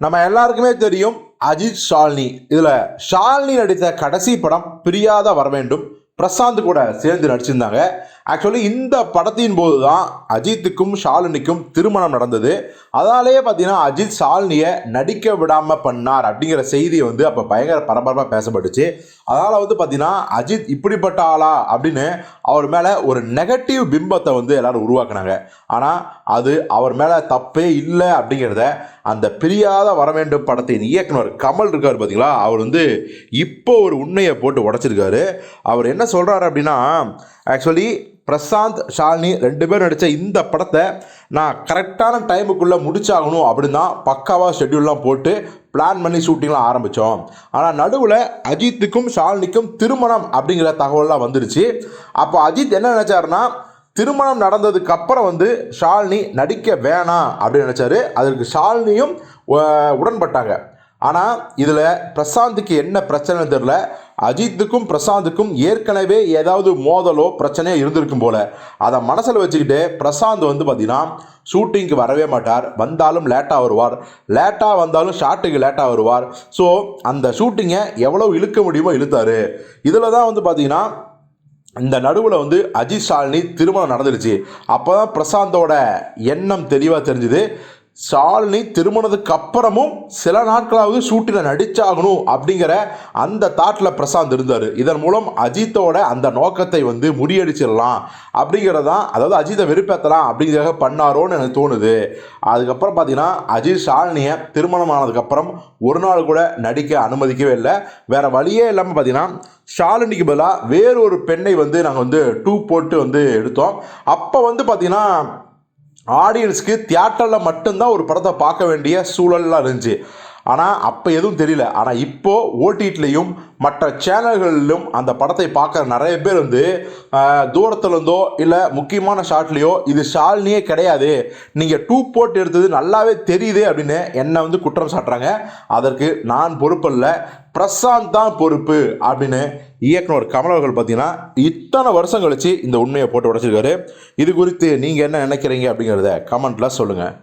நம்ம எல்லாருக்குமே தெரியும் அஜித் ஷாலினி. இதில் ஷாலினி நடித்த கடைசி படம் பிரியாத வர வேண்டும் பிரசாந்த் கூட சேர்ந்து நடிச்சிருந்தாங்க. ஆக்சுவலி இந்த படத்தின் போது தான் அஜித்துக்கும் ஷாலினிக்கும் திருமணம் நடந்தது. அதாலேயே பார்த்தீங்கன்னா அஜித் ஷாலினியை நடிக்க விடாமல் பண்ணார் அப்படிங்கிற செய்தி வந்து அப்போ பயங்கர பரபரப்பாக பேசப்பட்டுச்சு. அதனால் வந்து பார்த்தீங்கன்னா அஜித் இப்படிப்பட்ட ஆளா அப்படின்னு அவர் மேலே ஒரு நெகட்டிவ் பிம்பத்தை வந்து எல்லோரும் உருவாக்குனாங்க. ஆனால் அது அவர் மேலே தப்பே இல்லை அப்படிங்கிறத அந்த பிரியாத வர வேண்டும் படத்தின் இயக்குனர் கமல் இருக்கார் பார்த்தீங்களா அவர் வந்து இப்போ ஒரு உண்மையை போட்டு உடச்சிருக்காரு. அவர் என்ன சொல்கிறாரு அப்படின்னா ஆக்சுவலி பிரசாந்த் ஷாலினி ரெண்டு பேரும் நடித்த இந்த படத்தை நான் கரெக்டான டைமுக்குள்ளே முடிச்சாகணும் அப்படின்னு தான் பக்காவாக ஷெட்யூல்லாம் போட்டு பிளான் பண்ணி ஷூட்டிங்லாம் ஆரம்பித்தோம் ஆனால் நடுவில் அஜித்துக்கும் ஷாலினிக்கும் திருமணம் அப்படிங்கிற தகவல்லாம் வந்துருச்சு. அப்போ அஜித் என்ன நினச்சாருன்னா திருமணம் நடந்ததுக்கு அப்புறம் வந்து ஷாலினி நடிக்க வேணாம் அப்படின்னு நினச்சாரு. அதற்கு ஷாலினியும் உடன்பட்டாங்க. ஆனால் இதில் பிரசாந்துக்கு என்ன பிரச்சனைன்னு தெரில அஜித்துக்கும் பிரசாந்துக்கும் ஏற்கனவே ஏதாவது மோதலோ பிரச்சனையோ இருந்திருக்கும் போல். அதை மனசில் வச்சுக்கிட்டு பிரசாந்த் வந்து பார்த்தீங்கன்னா ஷூட்டிங்க்கு வரவே மாட்டார். வந்தாலும் லேட்டாக வருவார். லேட்டாக வந்தாலும் ஷாட்டுக்கு லேட்டாக வருவார். ஸோ அந்த ஷூட்டிங்கை எவ்வளோ இழுக்க முடியுமோ இழுத்தார். இதில் தான் வந்து பார்த்திங்கன்னா இந்த நடுவில் வந்து அஜித் ஷாலினி திருமணம் நடந்துடுச்சு. அப்போ தான் பிரசாந்தோட எண்ணம் தெளிவாக தெரிஞ்சுது. ஷாலினி திருமணத்துக்கு அப்புறமும் சில நாட்களாவது ஷூட்டில் நடிச்சாகணும் அப்படிங்கிற அந்த தாட்டில் பிரசாந்த் இருந்தார். இதன் மூலம் அஜித்தோட அந்த நோக்கத்தை வந்து முறியடிச்சிடலாம் அப்படிங்கிறதான் அதாவது அஜித்தை வெறுப்பேற்றலாம் அப்படிங்கிறத பண்ணாரோன்னு எனக்கு தோணுது. அதுக்கப்புறம் பார்த்தீங்கன்னா அஜித் ஷாலினியை திருமணம் ஆனதுக்கப்புறம் ஒரு நாள் கூட நடிக்க அனுமதிக்கவே இல்லை. வேறு வழியே இல்லாமல் பார்த்தீங்கன்னா ஷாலினிக்கு பதிலாக வேறொரு பெண்ணை வந்து நாங்கள் வந்து டூ போட்டு வந்து எடுத்தோம். அப்போ வந்து பார்த்திங்கன்னா ஆடியன்ஸ்க்கு தியேட்டரில் மட்டும்தான் ஒரு படத்தை பார்க்க வேண்டிய சூழல்லாம் இருந்துச்சு. ஆனால் அப்போ எதுவும் தெரியல. ஆனால் இப்போது ஓடிடிலையும் மற்ற சேனல்களிலும் அந்த படத்தை பார்க்குற நிறைய பேர் வந்து தூரத்துலேருந்தோ இருந்தோ இல்லை முக்கியமான ஷாட்லேயோ இது ஷால்னியே கிடையாது. நீங்கள் டூ போட்டு எடுத்தது நல்லாவே தெரியுது அப்படின்னு என்னை வந்து குற்றம் சாட்டுறாங்க. அதற்கு நான் பொறுப்பல்ல. பிரசாந்த் தான் பொறுப்பு அப்படின்னு இயக்குனர் கமல் அவர்கள் பார்த்தீங்கன்னா இத்தனை வருஷம் கழித்து இந்த உண்மையை போட்டு உடைச்சிருக்காரு. இது குறித்து நீங்கள் என்ன நினைக்கிறீங்க அப்படிங்கிறத கமெண்ட்டில் சொல்லுங்கள்